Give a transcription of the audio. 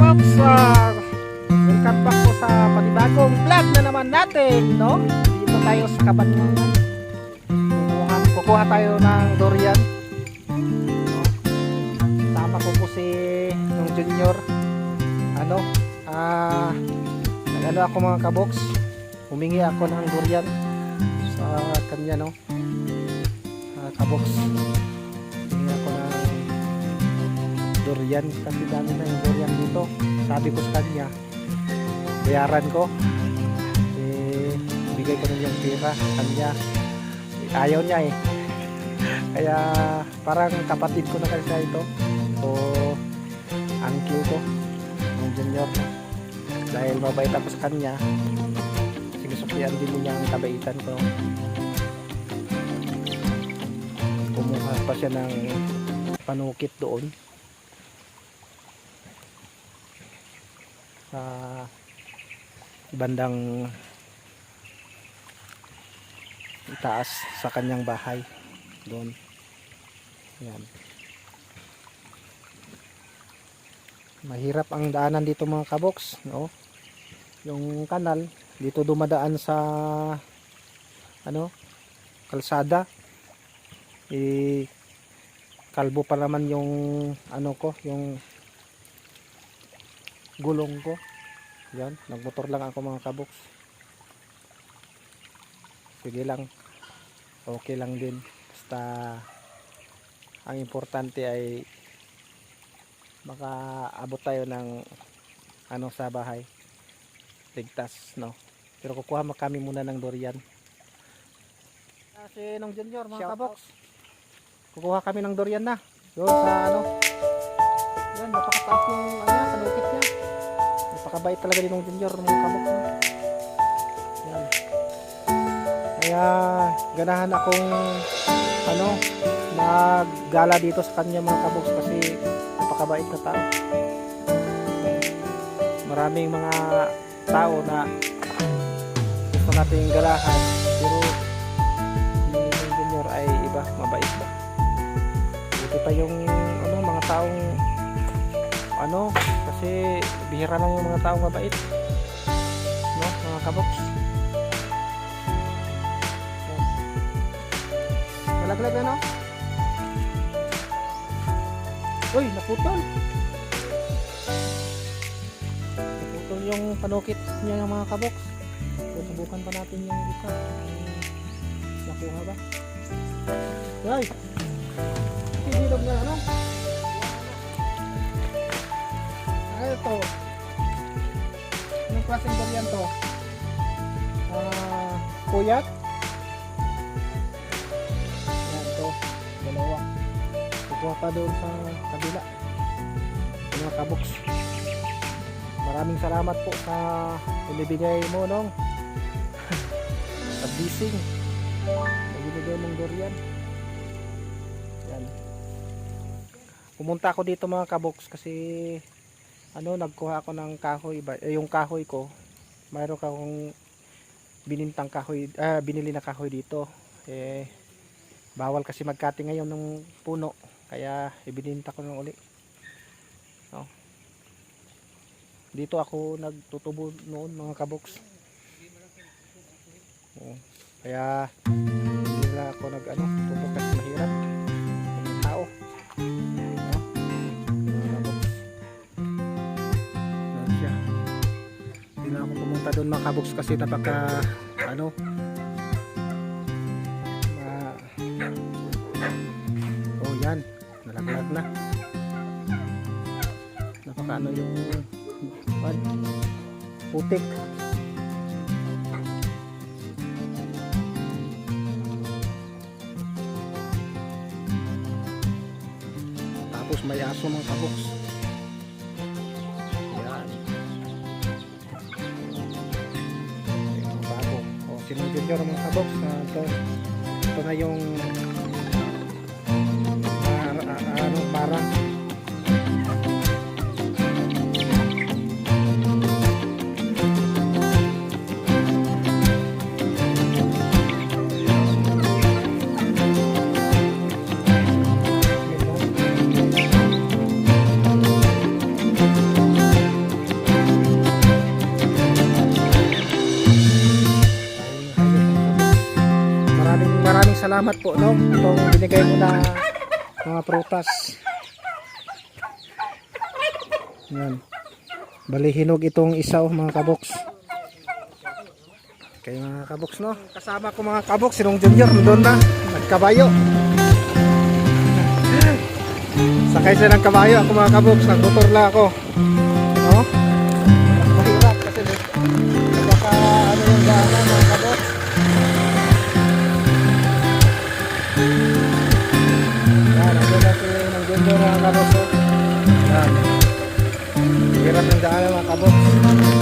folks, uh, welcome back po sa panibagong vlog na naman natin, no? Dito tayo sa Kabanyangan. Kukuha, tayo ng durian. No? Tama ko po si nung junior. Ano? Ah, nag-ano ako mga kaboks. Humingi ako ng durian sa kanya, no? Ah, kaboks. Durian kasi dami na yung durian dito? Sabi ko sa kanya bayaran ko. Eh bigay ko na yung pera kanya. Ayaw niya eh. Kaya parang kapatid ko na kasi ito. So uncle ko yung junior. Dahil mabait ako sa kanya sinusuklian din niya ang kabaitan ko. Kumuha pa siya ng panukit doon sa bandang itaas sa kanyang bahay. Doon. Yan mahirap ang daanan dito mga kaboks no? Yung kanal dito dumadaan sa ano kalsada. Eh kalbo pa naman yung ano ko yung gulong ko. Yan nagmotor lang ako mga kaboks sige lang. Okay lang din. Basta ang importante ay makaabot tayo ng ano sa bahay. Ligtas no? Pero kukuha mo kami muna ng durian. Kasi nung junior mga Shout kaboks kukuha kami ng durian na. Doon sa ano. Yan napakataas yung ano napakabait talaga din ng junior mga kabok no? yan. Kaya ganahan akong ano maggala dito sa kanya mga kaboks kasi napakabait na tao. Maraming mga tao na gusto nating galahan pero yung junior ay iba mabait ba? Buti pa yung ano mga taong ano kasi bihira lang yung mga taong mabait. No mga kaboks. Yan. malaglag ano? Uy naputol! Naputol yung panukit niya ng mga kaboks. So subukan pa natin yung isa nakuha ba? Ay! Hinilog na ano ano to? Anong klaseng durian to? Ah puyat? Yan to dalawa. Kukuha pa doon sa kabila. Mga kaboks maraming salamat po sa binibigay mo nung sa bising. Na binigay mong durian. Yan pumunta ako dito mga kaboks kasi ano nagkuha ako ng kahoy eh, yung kahoy ko. Mayroon akong binintang kahoy ah, binili na kahoy dito. Eh bawal kasi magkati ngayon ng puno kaya ibininta ko ng uli. No. dito ako nagtutubo noon mga kaboks. Oo. kaya hindi na ako nag ano tutubo kasi mahirap. Tao doon mga kaboks kasi napaka ano ma oh yan nalaglag na. Napaka ano yung what? putik. Tapos may aso mga kaboks nyo mga kabox na ito. Ito na yung ah, ah, ano, para salamat po no. Itong binigay mo na mga prutas. Yan. Bali hinog itong isa oh, mga kaboks. Okay mga kaboks no. Kasama ko mga kaboks, sinong junior doon na. Nagkabayo. Sakay siya ng kabayo ako mga kaboks, nagmotor lang ako. No? Mga kaboks. oh. Yan. Hirap ng daanan mga kaboks.